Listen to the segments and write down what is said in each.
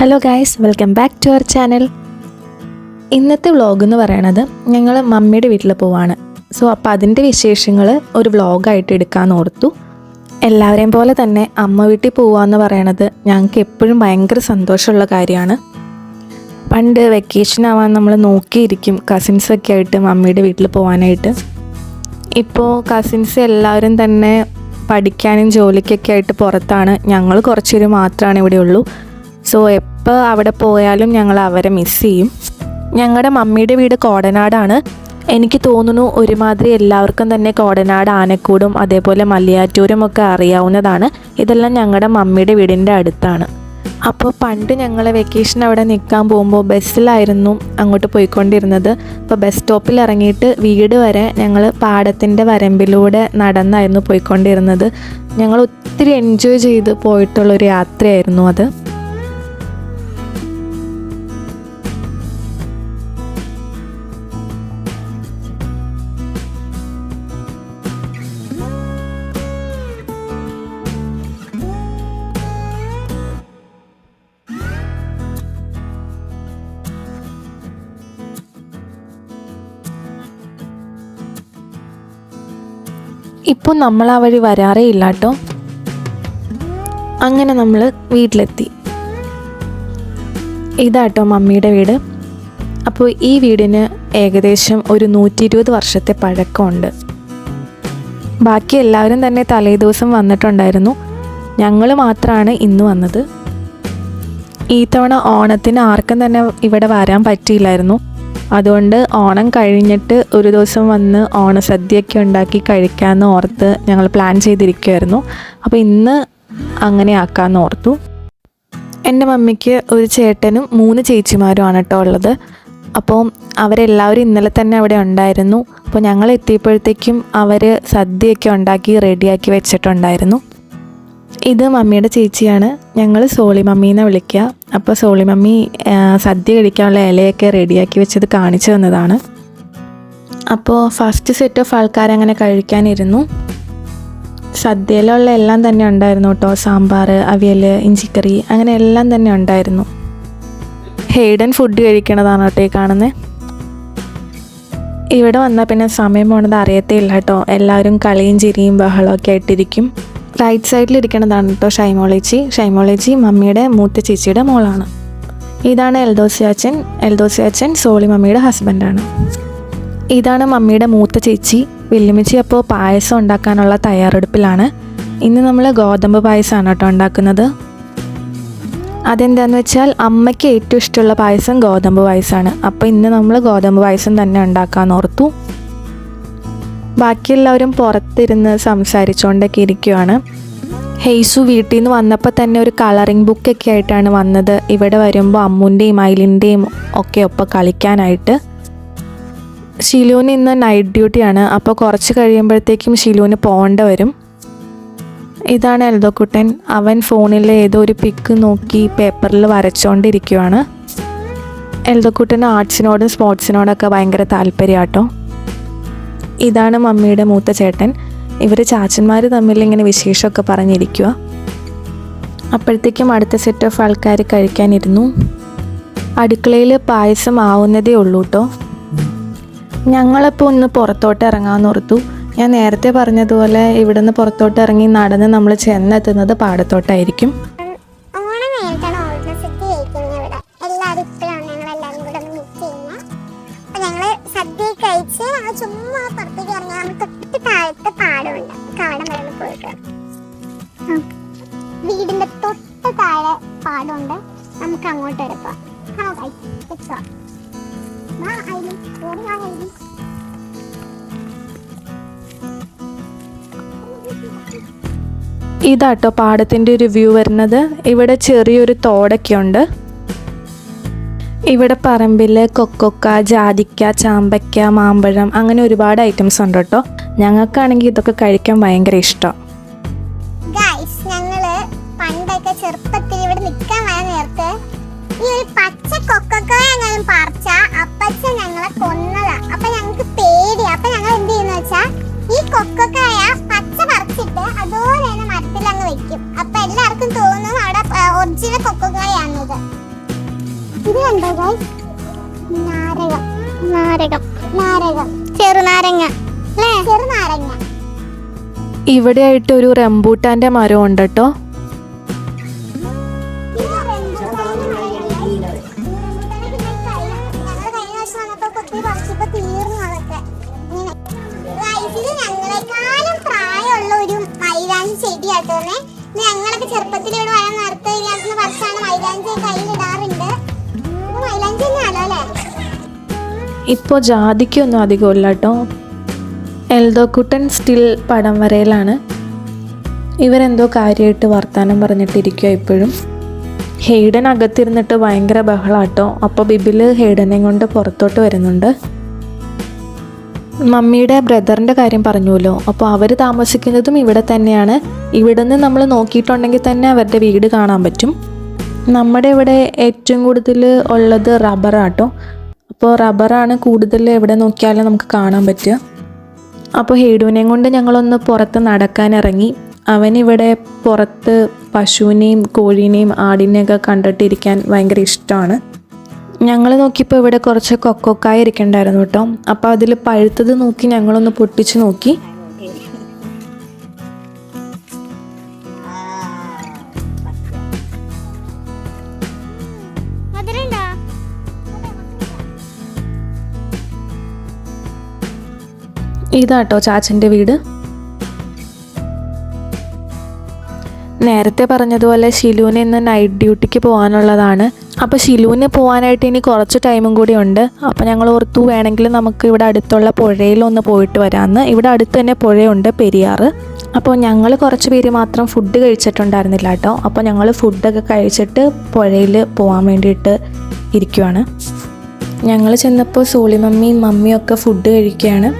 Hello guys welcome back to our channel ഇന്നത്തെ vlog എന്ന് പറയണത് ഞങ്ങൾ മമ്മിയുടെ വീട്ടിൽ പോവാണ്. സോ അപ്പോൾ അതിന്റെ വിശേഷങ്ങൾ ഒരു വ്ളോഗായിട്ട് എടുക്കാമെന്ന് ഓർത്തു. എല്ലാവരെയും പോലെ തന്നെ അമ്മ വീട്ടിൽ പോവാന്ന് പറയണത് ഞങ്ങൾക്ക് എപ്പോഴും ഭയങ്കര സന്തോഷമുള്ള കാര്യമാണ്. പണ്ട് വെക്കേഷൻ ആവാൻ നമ്മൾ നോക്കിയിരിക്കും കസിൻസൊക്കെ ആയിട്ട് മമ്മിയുടെ വീട്ടിൽ പോകാനായിട്ട് ഇപ്പോൾ കസിൻസ് എല്ലാവരും തന്നെ പഠിക്കാനും ജോലിക്കൊക്കെ ആയിട്ട് പുറത്താണ്. ഞങ്ങൾ കുറച്ചുപേര് മാത്രമാണ് ഇവിടെ ഉള്ളൂ സോ എപ്പോൾ അവിടെ പോയാലും ഞങ്ങൾ അവരെ മിസ് ചെയ്യും. ഞങ്ങളുടെ മമ്മിയുടെ വീട് കോടനാടാണ്. എനിക്ക് തോന്നുന്നു ഒരുമാതിരി എല്ലാവർക്കും തന്നെ കോടനാട് ആനക്കൂടും അതേപോലെ മലയാറ്റൂരും ഒക്കെ അറിയാവുന്നതാണ്. ഇതെല്ലാം ഞങ്ങളുടെ മമ്മിയുടെ വീടിന്റെ അടുത്താണ്. അപ്പോൾ പണ്ട് ഞങ്ങൾ വെക്കേഷൻ അവിടെ നിൽക്കാൻ പോകുമ്പോൾ ബസ്സിലായിരുന്നു അങ്ങോട്ട് പോയിക്കൊണ്ടിരുന്നത്. അപ്പോൾ ബസ് സ്റ്റോപ്പിൽ ഇറങ്ങിയിട്ട് വീട് വരെ ഞങ്ങൾ പാടത്തിന്റെ വരമ്പിലൂടെ നടന്നായിരുന്നു പോയിക്കൊണ്ടിരുന്നത്. ഞങ്ങൾ ഒത്തിരി എൻജോയ് ചെയ്ത് പോയിട്ടുള്ളൊരു യാത്രയായിരുന്നു അത്. ഇപ്പോൾ നമ്മൾ ആ വഴി വരാറേ ഇല്ല കേട്ടോ അങ്ങനെ നമ്മൾ വീട്ടിലെത്തി. ഇതാട്ടോ മമ്മിയുടെ വീട്. അപ്പോൾ ഈ വീടിന് ഏകദേശം ഒരു നൂറ്റി ഇരുപത് വർഷത്തെ പഴക്കമുണ്ട്. ബാക്കി എല്ലാവരും തന്നെ തലേ ദിവസം വന്നിട്ടുണ്ടായിരുന്നു. ഞങ്ങൾ മാത്രമാണ് ഇന്ന് വന്നത്. ഈ തവണ ഓണത്തിന് ആർക്കും തന്നെ ഇവിടെ വരാൻ പറ്റിയില്ലായിരുന്നു. അതുകൊണ്ട് ഓണം കഴിഞ്ഞിട്ട് ഒരു ദിവസം വന്ന് ഓണസദ്യയൊക്കെ ഉണ്ടാക്കി കഴിക്കാമെന്ന് ഓർത്ത് ഞങ്ങൾ പ്ലാൻ ചെയ്തിരിക്കുമായിരുന്നു അപ്പോൾ ഇന്ന് അങ്ങനെ ആക്കാമെന്ന് ഓർത്തു. എന്റെ മമ്മിക്ക് ഒരു ചേട്ടനും മൂന്ന് ചേച്ചിമാരുമാണ് കേട്ടോ ഉള്ളത്. അപ്പോൾ അവരെല്ലാവരും ഇന്നലെ തന്നെ അവിടെ ഉണ്ടായിരുന്നു. അപ്പോൾ ഞങ്ങൾ എത്തിയപ്പോഴത്തേക്കും അവർ സദ്യയൊക്കെ ഉണ്ടാക്കി റെഡിയാക്കി വെച്ചിട്ടുണ്ടായിരുന്നു. ഇത് മമ്മിയുടെ ചേച്ചിയാണ്. ഞങ്ങൾ സോളി മമ്മീനെ വിളിക്കുക അപ്പോൾ സോളി മമ്മി സദ്യ കഴിക്കാനുള്ള ഇലയൊക്കെ റെഡിയാക്കി വെച്ചത് കാണിച്ചു തന്നതാണ്. അപ്പോൾ ഫസ്റ്റ് സെറ്റ് ഓഫ് ആൾക്കാർ അങ്ങനെ കഴിക്കാനിരുന്നു. സദ്യയിലുള്ള എല്ലാം തന്നെ ഉണ്ടായിരുന്നു കേട്ടോ. സാമ്പാർ അവിയൽ ഇഞ്ചിക്കറി അങ്ങനെ എല്ലാം തന്നെ ഉണ്ടായിരുന്നു. ഹെയ്ഡൻ ഫുഡ് കഴിക്കണതാണ് കേട്ടോ ഈ കാണുന്നത് ഇവിടെ വന്നാൽ പിന്നെ സമയം പോണത് അറിയത്തേ ഇല്ല കേട്ടോ. എല്ലാവരും കളിയും ചിരിയും ബഹളമൊക്കെ ആയിട്ടിരിക്കും. റൈറ്റ് സൈഡിൽ ഇരിക്കണതാണ് കേട്ടോ ഷൈമോളേച്ചി. ഷൈമോളേച്ചി മമ്മിയുടെ മൂത്ത ചേച്ചിയുടെ മോളാണ്. ഇതാണ് എൽദോസി അച്ഛൻ എൽദോസി അച്ഛൻ സോളി മമ്മിയുടെ ഹസ്ബൻഡാണ് ഇതാണ് മമ്മിയുടെ മൂത്ത ചേച്ചി. വെല്ലുമിച്ചി അപ്പോൾ പായസം ഉണ്ടാക്കാനുള്ള തയ്യാറെടുപ്പിലാണ്. ഇന്ന് നമ്മൾ ഗോതമ്പ് പായസമാണ് കേട്ടോ ഉണ്ടാക്കുന്നത്. അതെന്താണെന്ന് വെച്ചാൽ അമ്മയ്ക്ക് ഏറ്റവും ഇഷ്ടമുള്ള പായസം ഗോതമ്പ് പായസമാണ് അപ്പോൾ ഇന്ന് നമ്മൾ ഗോതമ്പ് പായസം തന്നെ ഉണ്ടാക്കാൻ ഓർത്തു. ബാക്കിയെല്ലാവരും പുറത്തിരുന്ന് സംസാരിച്ചുകൊണ്ടൊക്കെ ഇരിക്കുവാണ്. ഹെയ്സു വീട്ടിൽ നിന്ന് വന്നപ്പോൾ തന്നെ ഒരു കളറിംഗ് ബുക്കൊക്കെ ആയിട്ടാണ് വന്നത്. ഇവിടെ വരുമ്പോൾ അമ്മുന്റെയും അയിലിന്റെയും ഒക്കെ ഒപ്പം കളിക്കാനായിട്ട്. ഷിലുവിന് ഇന്ന് നൈറ്റ് ഡ്യൂട്ടിയാണ് അപ്പോൾ കുറച്ച് കഴിയുമ്പോഴത്തേക്കും ഷിലുവിന് പോകേണ്ട വരും. ഇതാണ് എൽദോക്കുട്ടൻ. അവൻ ഫോണിലെ ഏതോ ഒരു പിക്ക് നോക്കി പേപ്പറിൽ വരച്ചുകൊണ്ടിരിക്കുവാണ് എൽദോക്കുട്ടന് ആർട്സിനോടും സ്പോർട്സിനോടൊക്കെ ഭയങ്കര താല്പര്യമാട്ടോ. ഇതാണ് മമ്മിയുടെ മൂത്ത ചേട്ടൻ. ഇവർ ചാച്ചന്മാർ തമ്മിൽ ഇങ്ങനെ വിശേഷമൊക്കെ പറഞ്ഞിരിക്കുക അപ്പോഴത്തേക്കും അടുത്ത സെറ്റ് ഓഫ് ആൾക്കാർ കഴിക്കാനിരുന്നു. അടുക്കളയിൽ പായസം ആവുന്നതേ ഉള്ളൂ കേട്ടോ ഞങ്ങളപ്പോൾ ഒന്ന് പുറത്തോട്ട് ഇറങ്ങാമെന്ന് ഓർത്തു. ഞാൻ നേരത്തെ പറഞ്ഞതുപോലെ ഇവിടുന്ന് പുറത്തോട്ട് ഇറങ്ങി നടന്ന് നമ്മൾ ചെന്നെത്തുന്നത് പാടത്തോട്ടായിരിക്കും. നമ്മൾ തൊട്ട് താഴത്തെ പാടമുണ്ട്. കാടം വരെ പോയിട്ട്. വീടിന്റെ തൊട്ട് താഴെ പാടമുണ്ട് നമുക്ക് അങ്ങോട്ട് എടുക്കാം ഇതാട്ടോ പാടത്തിന്റെ ഒരു വ്യൂ വരുന്നത്. ഇവിടെ ചെറിയൊരു തോടൊക്കെ ഉണ്ട് ഇവിടെ പറമ്പിൽ കൊക്കൊക്ക ജാതിക്ക ചാമ്പയ്ക്ക മാമ്പഴം അങ്ങനെ ഒരുപാട് ഐറ്റംസ് ഉണ്ട് കേട്ടോ. ഞങ്ങൾക്കാണെങ്കിൽ ഇതൊക്കെ കഴിക്കാൻ ഭയങ്കര ഇഷ്ടം. പണ്ടൊക്കെ ചെറുപ്പത്തിൽ നേരത്ത് ഈ പച്ച പറിച്ച അപ്പച്ച ഞങ്ങളെ ഞങ്ങൾക്ക് ഞങ്ങൾ ഈ പച്ച പറിച്ചിട്ട് മരത്തിൽ അങ്ങ് വെക്കും. എല്ലാവർക്കും ഒറിജിനൽ ഇത് കണ്ടോ ഗൈസ്? നാരകം. നാരകം. നാരകം ചെറുനാരങ്ങ. അല്ലേ? ചെറുനാരങ്ങ. ഇവിടെ ആയിട്ട് ഒരു റംബൂട്ടാന്റെ മരം ഉണ്ട് കേട്ടോ ചെടിയാട്ടോ ഞങ്ങളൊക്കെ ചെറുപ്പത്തിൽ ഇവിടെ വരാൻ നേരത്തെ ഇതിനകത്ത് വർഷമാണ് മൈലാഞ്ചി കയ്യിലിടാറുണ്ട് ഇപ്പോൾ ജാതിക്കൊന്നും അധികമില്ല കേട്ടോ. എൽദോക്കുട്ടൻ സ്റ്റിൽ പടം വരയിലാണ്. ഇവരെന്തോ കാര്യമായിട്ട് വർത്തമാനം പറഞ്ഞിട്ടിരിക്കുക ഇപ്പോഴും. ഹെയ്ഡൻ അകത്തിരുന്നിട്ട് ഭയങ്കര ബഹളാട്ടോ അപ്പോൾ ബിബിൽ ഹെയ്ഡനെ കൊണ്ട് പുറത്തോട്ട് വരുന്നുണ്ട്. മമ്മിയുടെ ബ്രദറിന്റെ കാര്യം പറഞ്ഞുവല്ലോ. അപ്പോൾ അവർ താമസിക്കുന്നതും ഇവിടെ തന്നെയാണ്. ഇവിടെ നിന്ന് നമ്മൾ നോക്കിയിട്ടുണ്ടെങ്കിൽ തന്നെ അവരുടെ വീട് കാണാൻ പറ്റും. നമ്മുടെ ഇവിടെ ഏറ്റവും കൂടുതൽ ഉള്ളത് റബ്ബറാട്ടോ അപ്പോൾ റബ്ബറാണ് കൂടുതൽ എവിടെ നോക്കിയാലും നമുക്ക് കാണാൻ പറ്റുക. അപ്പോൾ ഹേഡുവിനെയും കൊണ്ട് ഞങ്ങളൊന്ന് പുറത്ത് നടക്കാനിറങ്ങി അവനിവിടെ പുറത്ത് പശുവിനെയും കോഴീനെയും ആടിനെയൊക്കെ കണ്ടിട്ടിരിക്കാൻ ഭയങ്കര ഇഷ്ടമാണ്. ഞങ്ങൾ നോക്കിയപ്പോൾ ഇവിടെ കുറച്ച് കൊക്കോക്കായ ഇരിക്കണ്ടായിരുന്നു കേട്ടോ. അപ്പോൾ അതിൽ പഴുത്തത് നോക്കി ഞങ്ങളൊന്ന് പൊട്ടിച്ച് നോക്കി. ഇതാട്ടോ ചാച്ചന്റെ വീട്. നേരത്തെ പറഞ്ഞതുപോലെ ഷിലുവിന് ഇന്ന് നൈറ്റ് ഡ്യൂട്ടിക്ക് പോകാനുള്ളതാണ്. അപ്പോൾ ഷിലുവിന് പോകാനായിട്ട് ഇനി കുറച്ച് ടൈമും കൂടി ഉണ്ട്. അപ്പോൾ ഞങ്ങൾ ഓർത്തു വേണമെങ്കിൽ നമുക്ക് ഇവിടെ അടുത്തുള്ള പുഴയിലൊന്ന് പോയിട്ട് വരാമെന്ന് ഇവിടെ അടുത്ത് തന്നെ പുഴയുണ്ട് പെരിയാർ അപ്പോൾ ഞങ്ങൾ കുറച്ച് പേര് മാത്രം ഫുഡ് കഴിച്ചിട്ടുണ്ടായിരുന്നില്ല കേട്ടോ. അപ്പോൾ ഞങ്ങൾ ഫുഡൊക്കെ കഴിച്ചിട്ട് പുഴയിൽ പോകാൻ വേണ്ടിയിട്ട് ഇരിക്കുവാണ്. ഞങ്ങൾ ചെന്നപ്പോൾ സോളിമമ്മിയും മമ്മിയും ഒക്കെ ഫുഡ് കഴിക്കുകയാണ്.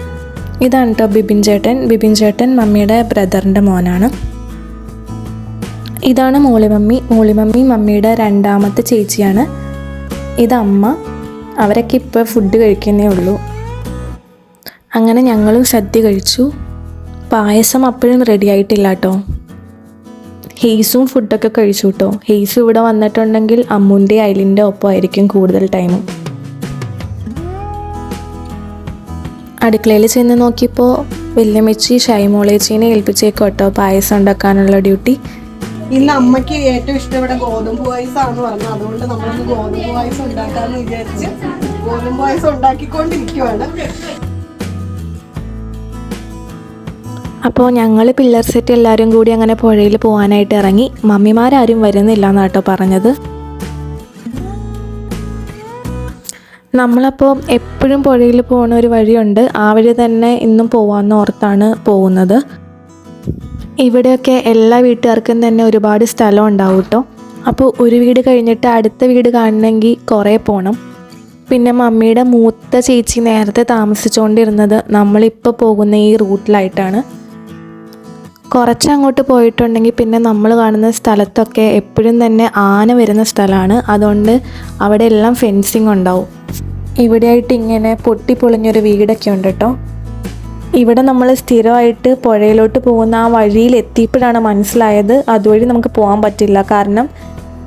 ഇതാണ് കേട്ടോ ബിബിൻ ചേട്ടൻ. ബിബിൻ ചേട്ടൻ മമ്മിയുടെ ബ്രദറിന്റെ മോനാണ്. ഇതാണ് മോളിമമ്മി മോളിമമ്മി മമ്മിയുടെ രണ്ടാമത്തെ ചേച്ചിയാണ്. ഇതമ്മ അവരൊക്കെ ഇപ്പോൾ ഫുഡ് കഴിക്കുന്നേ ഉള്ളൂ. അങ്ങനെ ഞങ്ങളും സദ്യ കഴിച്ചു. പായസം അപ്പോഴും റെഡി ആയിട്ടില്ല കേട്ടോ ഹെയ്സും ഫുഡൊക്കെ കഴിച്ചു കേട്ടോ ഹെയ്സ് ഇവിടെ വന്നിട്ടുണ്ടെങ്കിൽ അമ്മുന്റെ അയലിന്റെ ഒപ്പമായിരിക്കും കൂടുതൽ ടൈമും അടുക്കളയിൽ ചെന്ന് നോക്കിയപ്പോൾ വല്യമ്മച്ചി ഷൈമോളേച്ചീനെ ഏൽപ്പിച്ചേക്കും കേട്ടോ പായസം ഉണ്ടാക്കാനുള്ള ഡ്യൂട്ടി. ഇന്ന് അമ്മയ്ക്ക് ഏറ്റവും ഇഷ്ടം ഇവിടെ ഗോതമ്പ് പായസമാണെന്ന് പറഞ്ഞു. അതുകൊണ്ട് നമ്മൾ ഗോതമ്പ് പായസം ഉണ്ടാക്കാന്ന് വിചാരിച്ച് ഗോതമ്പ് പായസം ഉണ്ടാക്കിക്കൊണ്ടിരിക്കുവാണ്. അപ്പോൾ ഞങ്ങൾ പില്ലർ സെറ്റ് എല്ലാവരും കൂടി അങ്ങനെ പുഴയിൽ പോകാനായിട്ട് ഇറങ്ങി. മമ്മിമാരാരും വരുന്നില്ല എന്നാട്ടോ പറഞ്ഞത്. നമ്മളപ്പോൾ എപ്പോഴും പുഴയിൽ പോകുന്ന ഒരു വഴിയുണ്ട്. ആ വഴി തന്നെ ഇന്നും പോവാമെന്ന് ഓർത്താണ് പോകുന്നത്. ഇവിടെയൊക്കെ എല്ലാ വീട്ടുകാർക്കും തന്നെ ഒരുപാട് സ്ഥലം ഉണ്ടാവും കേട്ടോ അപ്പോൾ ഒരു വീട് കഴിഞ്ഞിട്ട് അടുത്ത വീട് കാണണമെങ്കിൽ കുറേ പോകണം പിന്നെ മമ്മിയുടെ മൂത്ത ചേച്ചി നേരത്തെ താമസിച്ചുകൊണ്ടിരുന്നത് നമ്മളിപ്പോൾ പോകുന്ന ഈ റൂട്ടിലായിട്ടാണ്. കുറച്ച് അങ്ങോട്ട് പോയിട്ടുണ്ടെങ്കിൽ പിന്നെ നമ്മൾ കാണുന്ന സ്ഥലത്തൊക്കെ എപ്പോഴും തന്നെ ആന വരുന്ന സ്ഥലമാണ്. അതുകൊണ്ട് അവിടെ എല്ലാം ഫെൻസിങ് ഉണ്ടാവും. ഇവിടെയായിട്ട് ഇങ്ങനെ പൊട്ടിപ്പൊളിഞ്ഞൊരു വീടൊക്കെ ഉണ്ട് കേട്ടോ. ഇവിടെ നമ്മൾ സ്ഥിരമായിട്ട് പുഴയിലോട്ട് പോകുന്ന ആ വഴിയിൽ എത്തിയപ്പോഴാണ് മനസ്സിലായത്. അതുവഴി നമുക്ക് പോകാൻ പറ്റില്ല. കാരണം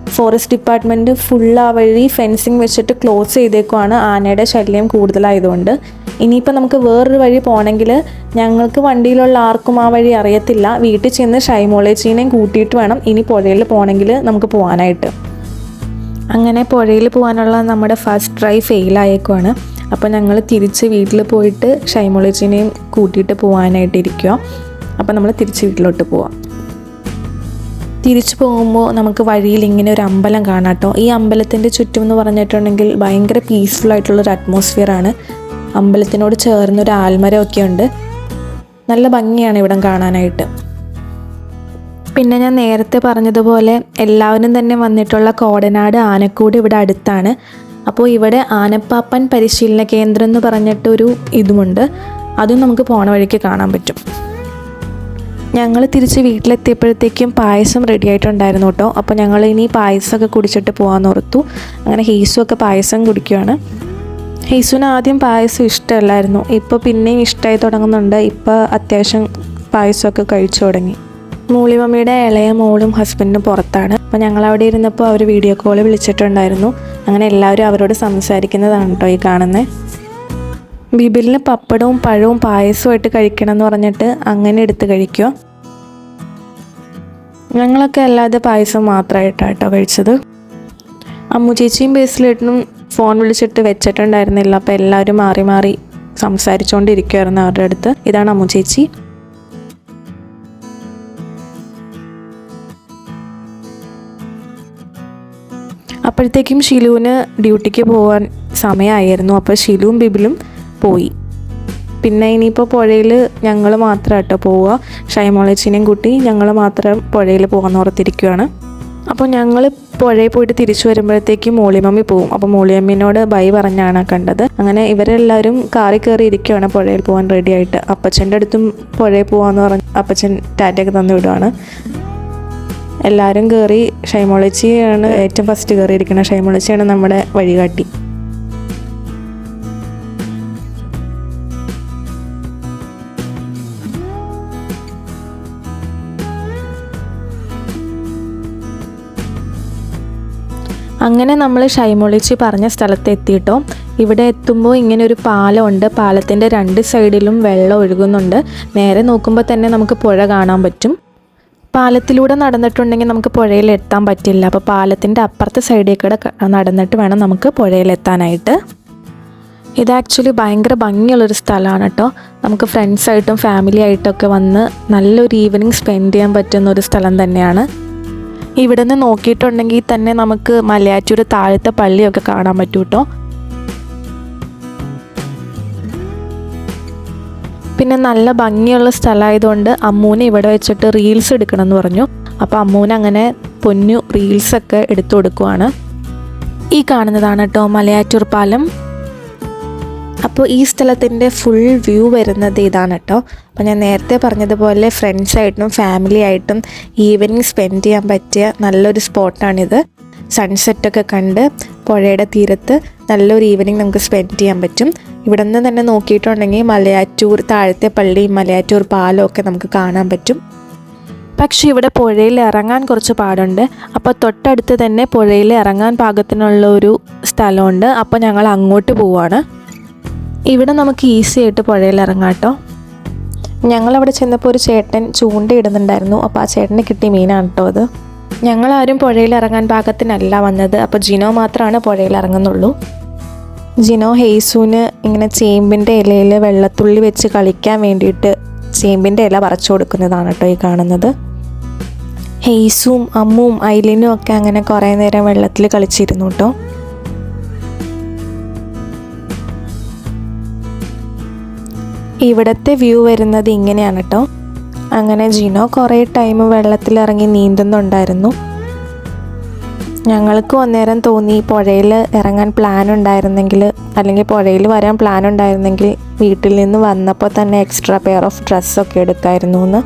ഫോറസ്റ്റ് ഡിപ്പാർട്ട്മെന്റ് ഫുൾ ആ വഴി ഫെൻസിങ് വെച്ചിട്ട് ക്ലോസ് ചെയ്തേക്കുവാണ്. ആനയുടെ ശല്യം കൂടുതലായതുകൊണ്ട്. ഇനിയിപ്പോൾ നമുക്ക് വേറൊരു വഴി പോകണമെങ്കിൽ ഞങ്ങൾക്ക് വണ്ടിയിലുള്ള ആർക്കും ആ വഴി അറിയത്തില്ല. വീട്ടിൽ ചെന്ന് ഷൈമോളേച്ചീനെയും കൂട്ടിയിട്ട് വേണം ഇനി പുഴയിൽ പോകണമെങ്കിൽ നമുക്ക് പോകാനായിട്ട്. അങ്ങനെ പുഴയിൽ പോകാനുള്ള നമ്മുടെ ഫസ്റ്റ് ട്രൈ ഫെയിലായേക്കുവാണ് അപ്പോൾ ഞങ്ങൾ തിരിച്ച് വീട്ടിൽ പോയിട്ട് ഷൈമോളേച്ചിനെയും കൂട്ടിയിട്ട് പോകാനായിട്ടിരിക്കുക അപ്പോൾ നമ്മൾ തിരിച്ച് വീട്ടിലോട്ട് പോവാം. തിരിച്ചു പോകുമ്പോൾ നമുക്ക് വഴിയിൽ ഇങ്ങനെ ഒരു അമ്പലം കാണാം കേട്ടോ. ഈ അമ്പലത്തിന്റെ ചുറ്റും എന്ന് പറഞ്ഞിട്ടുണ്ടെങ്കിൽ ഭയങ്കര പീസ്ഫുൾ ആയിട്ടുള്ളൊരു അറ്റ്മോസ്ഫിയർ ആണ്. അമ്പലത്തിനോട് ചേർന്നൊരു ആൽമരമൊക്കെ ഉണ്ട് നല്ല ഭംഗിയാണ് ഇവിടം കാണാനായിട്ട്. പിന്നെ ഞാൻ നേരത്തെ പറഞ്ഞതുപോലെ എല്ലാവരും തന്നെ വന്നിട്ടുള്ള കോടനാട് ആനക്കൂട് ഇവിടെ അടുത്താണ്. അപ്പോൾ ഇവിടെ ആനപ്പാപ്പൻ പരിശീലന കേന്ദ്രം എന്ന് പറഞ്ഞിട്ടൊരു ഇതുമുണ്ട്. അതും നമുക്ക് പോണ വഴിക്ക് കാണാൻ പറ്റും. ഞങ്ങൾ തിരിച്ച് വീട്ടിലെത്തിയപ്പോഴത്തേക്കും പായസം റെഡി ആയിട്ടുണ്ടായിരുന്നു കേട്ടോ. അപ്പോൾ ഞങ്ങൾ ഇനി പായസമൊക്കെ കുടിച്ചിട്ട് പോകാമെന്ന് ഓർത്തു. അങ്ങനെ ഹീസുമൊക്കെ പായസം കുടിക്കുകയാണ് ഹെയ്സുവിന് ആദ്യം പായസം ഇഷ്ടമല്ലായിരുന്നു. ഇപ്പോൾ പിന്നെയും ഇഷ്ടമായി തുടങ്ങുന്നുണ്ട്. ഇപ്പോൾ അത്യാവശ്യം പായസമൊക്കെ കഴിച്ചു തുടങ്ങി. മൂളിമമ്മിയുടെ ഇളയ മോളും ഹസ്ബൻഡും പുറത്താണ്. അപ്പോൾ ഞങ്ങൾ അവിടെ ഇരുന്നപ്പോൾ അവർ വീഡിയോ കോൾ വിളിച്ചിട്ടുണ്ടായിരുന്നു. അങ്ങനെ എല്ലാവരും അവരോട് സംസാരിക്കുന്നതാണ് കേട്ടോ ഈ കാണുന്നത് ബിബിലിന് പപ്പടവും പഴവും പായസമായിട്ട് കഴിക്കണം എന്ന് പറഞ്ഞിട്ട് അങ്ങനെ എടുത്ത് കഴിക്കുക ഞങ്ങളൊക്കെ അല്ലാതെ പായസം മാത്രമായിട്ടാണ് കേട്ടോ കഴിച്ചത്. അമ്മു ചേച്ചിയും ബേസിലേട്ടനും ഫോൺ വിളിച്ചിട്ട് വെച്ചിട്ടുണ്ടായിരുന്നില്ല. അപ്പോൾ എല്ലാവരും മാറി മാറി സംസാരിച്ചുകൊണ്ടിരിക്കുമായിരുന്നു അവരുടെ അടുത്ത്. ഇതാണ് അമ്മു ചേച്ചി. അപ്പോഴത്തേക്കും ഷിലുവിന് ഡ്യൂട്ടിക്ക് പോകാൻ സമയമായിരുന്നു. അപ്പോൾ ഷിലുവും ബിബിലും പോയി. പിന്നെ ഇനിയിപ്പോൾ പുഴയിൽ ഞങ്ങൾ മാത്രം പോവുക. ഷൈമോളച്ചിനെയും കൂട്ടി ഞങ്ങൾ മാത്രം പുഴയിൽ പോകാൻ ഓർത്തിരിക്കുകയാണ് അപ്പോൾ ഞങ്ങൾ പുഴയിൽ പോയിട്ട് തിരിച്ചു വരുമ്പോഴത്തേക്ക് മോളിമമ്മി പോവും. അപ്പോൾ മോളിയമ്മിനോട് ബൈ പറഞ്ഞാണ് കണ്ടത്. അങ്ങനെ ഇവരെല്ലാവരും കാറി കയറി ഇരിക്കുകയാണ് പുഴയിൽ പോകാൻ റെഡി ആയിട്ട്. അപ്പച്ചന്റെ അടുത്തും പുഴയിൽ പോകാമെന്ന് പറഞ്ഞ് അപ്പച്ചൻ ടാറ്റയൊക്കെ തന്നു വിടുവാണ്. എല്ലാവരും കയറി ഷൈമോളച്ചിയാണ് ഏറ്റവും ഫസ്റ്റ് കയറിയിരിക്കുന്നത് ഷൈമോളച്ചിയാണ് നമ്മുടെ വഴികാട്ടി. അങ്ങനെ നമ്മൾ ഷൈമൊളിച്ച് പറഞ്ഞ സ്ഥലത്ത് എത്തിയിട്ടോ ഇവിടെ എത്തുമ്പോൾ ഇങ്ങനെ ഒരു പാലമുണ്ട്. പാലത്തിന്റെ രണ്ട് സൈഡിലും വെള്ളം ഒഴുകുന്നുണ്ട്. നേരെ നോക്കുമ്പോൾ തന്നെ നമുക്ക് പുഴ കാണാൻ പറ്റും. പാലത്തിലൂടെ നടന്നിട്ടുണ്ടെങ്കിൽ നമുക്ക് പുഴയിൽ എത്താൻ പറ്റില്ല. അപ്പോൾ പാലത്തിന്റെ അപ്പുറത്തെ സൈഡിൽ കൂടെ നടന്നിട്ട് വേണം നമുക്ക് പുഴയിലെത്താനായിട്ട് ഇത് ആക്ച്വലി ഭയങ്കര ഭംഗിയുള്ളൊരു സ്ഥലമാണ് കേട്ടോ നമുക്ക് ഫ്രണ്ട്സായിട്ടും ഫാമിലി ആയിട്ടൊക്കെ വന്ന് നല്ലൊരു ഈവനിങ് സ്പെൻഡ് ചെയ്യാൻ പറ്റുന്ന ഒരു സ്ഥലം തന്നെയാണ്. ഇവിടെ നിന്ന് നോക്കിയിട്ടുണ്ടെങ്കിൽ തന്നെ നമുക്ക് മലയാറ്റൂർ താഴത്തെ പള്ളിയൊക്കെ കാണാൻ പറ്റും കേട്ടോ പിന്നെ നല്ല ഭംഗിയുള്ള സ്ഥലമായതുകൊണ്ട് അമ്മൂനെ ഇവിടെ വെച്ചിട്ട് റീൽസ് എടുക്കണം എന്ന് പറഞ്ഞു. അപ്പോൾ അമ്മൂന് അങ്ങനെ പൊന്നു റീൽസൊക്കെ എടുത്തു കൊടുക്കുവാണ്. ഈ കാണുന്നതാണ് കേട്ടോ മലയാറ്റൂർ പാലം. അപ്പോൾ ഈ സ്ഥലത്തിന്റെ ഫുൾ വ്യൂ വരുന്നത് ഇതാണ് കേട്ടോ. അപ്പോൾ ഞാൻ നേരത്തെ പറഞ്ഞതുപോലെ ഫ്രണ്ട്സായിട്ടും ഫാമിലി ആയിട്ടും ഈവനിങ് സ്പെൻഡ് ചെയ്യാൻ പറ്റിയ നല്ലൊരു സ്പോട്ടാണിത് സൺസെറ്റൊക്കെ കണ്ട് പുഴയുടെ തീരത്ത് നല്ലൊരു ഈവനിങ് നമുക്ക് സ്പെൻഡ് ചെയ്യാൻ പറ്റും. ഇവിടെ നിന്ന് തന്നെ നോക്കിയിട്ടുണ്ടെങ്കിൽ മലയാറ്റൂർ താഴത്തെ പള്ളി മലയാറ്റൂർ പാലം ഒക്കെ നമുക്ക് കാണാൻ പറ്റും. പക്ഷേ ഇവിടെ പുഴയിൽ ഇറങ്ങാൻ കുറച്ച് പാടുണ്ട്. അപ്പോൾ തൊട്ടടുത്ത് തന്നെ പുഴയിൽ ഇറങ്ങാൻ പാകത്തിനുള്ള ഒരു സ്ഥലമുണ്ട്. അപ്പോൾ ഞങ്ങൾ അങ്ങോട്ട് പോവാണ്. ഇവിടെ നമുക്ക് ഈസി ആയിട്ട് പുഴയിൽ ഇറങ്ങാം കേട്ടോ. ഞങ്ങളവിടെ ചെന്നപ്പോൾ ഒരു ചേട്ടൻ ചൂണ്ടയിടുന്നുണ്ടായിരുന്നു അപ്പോൾ ആ ചേട്ടന് കിട്ടിയ മീനാണ് കേട്ടോ അത്. ഞങ്ങളാരും പുഴയിൽ ഇറങ്ങാൻ പാകത്തിനല്ല വന്നത്. അപ്പോൾ ജിനോ മാത്രമാണ് പുഴയിൽ ഇറങ്ങുന്നുള്ളൂ. ജിനോ ഹെയ്സൂന് ഇങ്ങനെ ചേമ്പിന്റെ ഇലയിൽ വെള്ളത്തുള്ളി വെച്ച് കളിക്കാൻ വേണ്ടിയിട്ട് ചേമ്പിന്റെ ഇല പറിച്ചു കൊടുക്കുന്നതാണ് കേട്ടോ ഈ കാണുന്നത്. ഹെയ്സും അമ്മും ഐലിനും ഒക്കെ അങ്ങനെ കുറേ നേരം വെള്ളത്തിൽ കളിച്ചിരുന്നു കേട്ടോ. ഇവിടുത്തെ വ്യൂ വരുന്നത് ഇങ്ങനെയാണ് കേട്ടോ അങ്ങനെ ജിനോ കുറേ ടൈം വെള്ളത്തിലിറങ്ങി നീന്തുന്നുണ്ടായിരുന്നു. ഞങ്ങൾക്ക് അന്നേരം തോന്നി പുഴയിൽ ഇറങ്ങാൻ പ്ലാൻ ഉണ്ടായിരുന്നെങ്കിൽ അല്ലെങ്കിൽ പുഴയിൽ വരാൻ പ്ലാൻ ഉണ്ടായിരുന്നെങ്കിൽ വീട്ടിൽ നിന്ന് വന്നപ്പോൾ തന്നെ എക്സ്ട്രാ പെയർ ഓഫ് ഡ്രസ്സൊക്കെ എടുക്കായിരുന്നു എന്ന്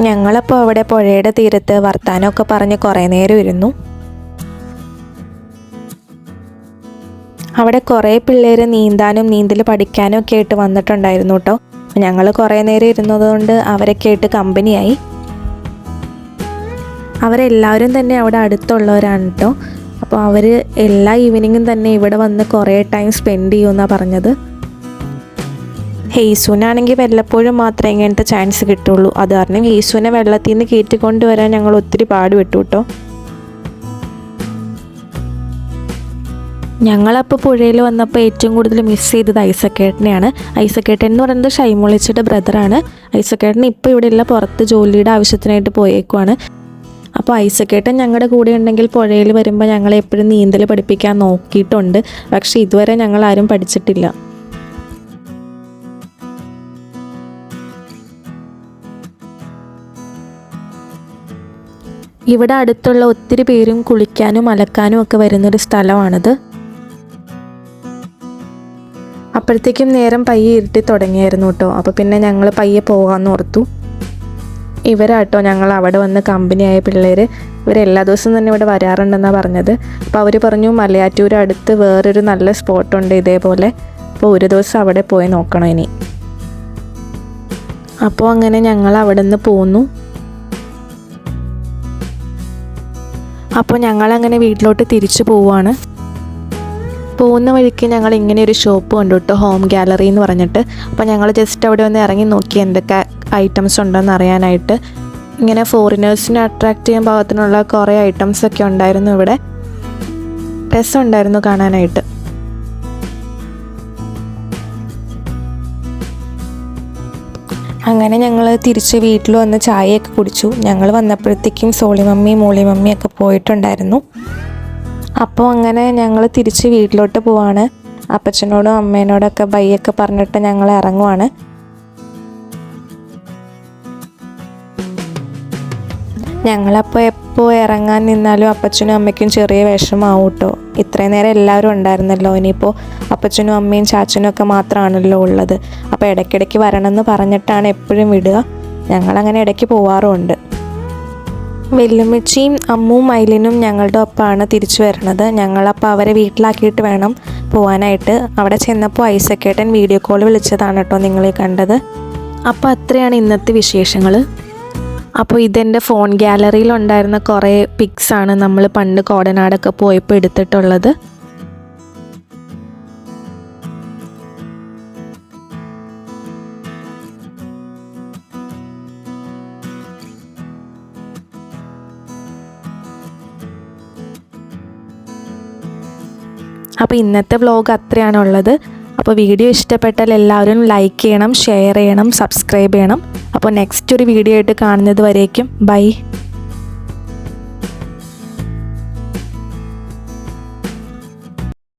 ഞങ്ങളപ്പോൾ അവിടെ പുഴയുടെ തീരത്ത് വർത്താനമൊക്കെ പറഞ്ഞ് കുറേ നേരം ഇരുന്നു. അവിടെ കുറേ പിള്ളേർ നീന്താനും നീന്തൽ പഠിക്കാനും ഒക്കെ ആയിട്ട് വന്നിട്ടുണ്ടായിരുന്നു കേട്ടോ ഞങ്ങൾ കുറേ നേരം ഇരുന്നതുകൊണ്ട് അവരൊക്കെ ആയിട്ട് കമ്പനിയായി. അവരെല്ലാവരും തന്നെ അവിടെ അടുത്തുള്ളവരാണ് കേട്ടോ അപ്പോൾ അവർ എല്ലാ ഈവനിങ്ങും തന്നെ ഇവിടെ വന്ന് കുറേ ടൈം സ്പെൻഡ് ചെയ്യുമെന്നാണ് പറഞ്ഞത്. ഹെയ്സൂനാണെങ്കിൽ വല്ലപ്പോഴും മാത്രമേ ഇങ്ങനത്തെ ചാൻസ് കിട്ടുള്ളൂ. അത് കാരണം ഹെയ്സൂനെ വെള്ളത്തിൽ നിന്ന് കയറ്റിക്കൊണ്ടുവരാൻ ഞങ്ങൾ ഒത്തിരി പാടുപെട്ടു കേട്ടോ ഞങ്ങളപ്പോൾ പുഴയിൽ വന്നപ്പോൾ ഏറ്റവും കൂടുതൽ മിസ് ചെയ്തത് ഐസക്കേട്ടനെയാണ്. ഐസക്കേട്ടൻ എന്ന് പറയുന്നത് ഷൈമോളിച്ചയുടെ ബ്രദറാണ് ഐസക്കേട്ടൻ ഇപ്പോൾ ഇവിടെയുള്ള പുറത്ത് ജോലിയുടെ ആവശ്യത്തിനായിട്ട് പോയേക്കുവാണ്. അപ്പോൾ ഐസക്കേട്ടൻ ഞങ്ങളുടെ കൂടെ ഉണ്ടെങ്കിൽ പുഴയിൽ വരുമ്പോൾ ഞങ്ങളെ എപ്പോഴും നീന്തൽ പഠിപ്പിക്കാൻ നോക്കിയിട്ടുണ്ട്. പക്ഷേ ഇതുവരെ ഞങ്ങൾ ആരും പഠിച്ചിട്ടില്ല. ഇവിടെ അടുത്തുള്ള ഒത്തിരി പേരും കുളിക്കാനും അലക്കാനും ഒക്കെ വരുന്നൊരു സ്ഥലമാണിത്. അപ്പോഴത്തേക്കും നേരം പയ്യെ ഇരുട്ടി തുടങ്ങിയായിരുന്നു കേട്ടോ. അപ്പോൾ പിന്നെ ഞങ്ങൾ പയ്യെ പോകാമെന്ന് ഓർത്തു. ഇവരാട്ടോ ഞങ്ങൾ അവിടെ വന്ന് കമ്പനിയായ പിള്ളേർ ഇവരെല്ലാ ദിവസവും തന്നെ ഇവിടെ വരാറുണ്ടെന്നാണ് പറഞ്ഞത്. അപ്പോൾ അവർ പറഞ്ഞു മലയാറ്റൂർ അടുത്ത് വേറൊരു നല്ല സ്പോട്ടുണ്ട് ഇതേപോലെ. അപ്പോൾ ഒരു ദിവസം അവിടെ പോയി നോക്കണം ഇനി. അപ്പോൾ അങ്ങനെ ഞങ്ങൾ അവിടെ നിന്ന് പോന്നു. അപ്പോൾ ഞങ്ങളങ്ങനെ വീട്ടിലോട്ട് തിരിച്ചു പോവുകയാണ്. പോകുന്ന വഴിക്ക് ഞങ്ങൾ ഇങ്ങനെ ഒരു ഷോപ്പ് കണ്ടു കേട്ടോ ഹോം ഗാലറി എന്ന് പറഞ്ഞിട്ട്. അപ്പോൾ ഞങ്ങൾ ജസ്റ്റ് അവിടെ ഒന്ന് ഇറങ്ങി നോക്കി എന്തൊക്കെ ഐറ്റംസ് ഉണ്ടെന്ന് അറിയാനായിട്ട്. ഇങ്ങനെ ഫോറിനേഴ്സിനെ അട്രാക്റ്റ് ചെയ്യാൻ പാകത്തിനുള്ള കുറേ ഐറ്റംസ് ഒക്കെ ഉണ്ടായിരുന്നു ഇവിടെ. രസമുണ്ടായിരുന്നു കാണാനായിട്ട്. അങ്ങനെ ഞങ്ങൾ തിരിച്ച് വീട്ടിൽ വന്ന് ചായയൊക്കെ കുടിച്ചു. ഞങ്ങൾ വന്നപ്പോഴത്തേക്കും സോളിമമ്മി മമ്മി ഒക്കെ പോയിട്ടുണ്ടായിരുന്നു. അപ്പോൾ അങ്ങനെ ഞങ്ങൾ തിരിച്ച് വീട്ടിലോട്ട് പോവാണ്. അപ്പച്ചനോടും അമ്മേനോടൊക്കെ ബൈയൊക്കെ പറഞ്ഞിട്ട് ഞങ്ങൾ ഇറങ്ങുവാണ്. ഞങ്ങളപ്പോൾ എപ്പോൾ ഇറങ്ങാൻ നിന്നാലും അപ്പച്ചനും അമ്മയ്ക്കും ചെറിയ വിഷമാവും കേട്ടോ ഇത്രയും നേരം എല്ലാവരും ഉണ്ടായിരുന്നല്ലോ. ഇനിയിപ്പോൾ അപ്പച്ചനും അമ്മയും ചാച്ചനും ഒക്കെ മാത്രമാണല്ലോ ഉള്ളത്. അപ്പോൾ ഇടയ്ക്കിടയ്ക്ക് വരണമെന്ന് പറഞ്ഞിട്ടാണ് എപ്പോഴും വിടുക. ഞങ്ങളങ്ങനെ ഇടയ്ക്ക് പോവാറുമുണ്ട്. വെല്ലുമിച്ചിയും അമ്മും മൈലിനും ഞങ്ങളുടെ ഒപ്പമാണ് തിരിച്ചു വരുന്നത്. ഞങ്ങളപ്പോൾ അവരെ വീട്ടിലാക്കിയിട്ട് വേണം പോകാനായിട്ട് അവിടെ ചെന്നപ്പോൾ ഐസക്കേട്ടൻ വീഡിയോ കോൾ വിളിച്ചതാണ് കേട്ടോ നിങ്ങളെ കണ്ടത്. അപ്പോൾ അത്രയാണ് ഇന്നത്തെ വിശേഷങ്ങൾ അപ്പോൾ ഇതെന്റെ ഫോൺ ഗാലറിയിൽ ഉണ്ടായിരുന്ന കുറേ പിക്സാണ് നമ്മൾ പണ്ട് കോടനാടൊക്കെ പോയപ്പോൾ എടുത്തിട്ടുള്ളത്. അപ്പോൾ ഇന്നത്തെ വ്ലോഗ് അത്രയാണുള്ളത്. അപ്പോൾ വീഡിയോ ഇഷ്ടപ്പെട്ടാൽ എല്ലാവരും ലൈക്ക് ചെയ്യണം ഷെയർ ചെയ്യണം സബ്സ്ക്രൈബ് ചെയ്യണം. അപ്പോൾ നെക്സ്റ്റ് ഒരു വീഡിയോ ആയിട്ട് കാണുന്നത് വരേക്കും. ബൈ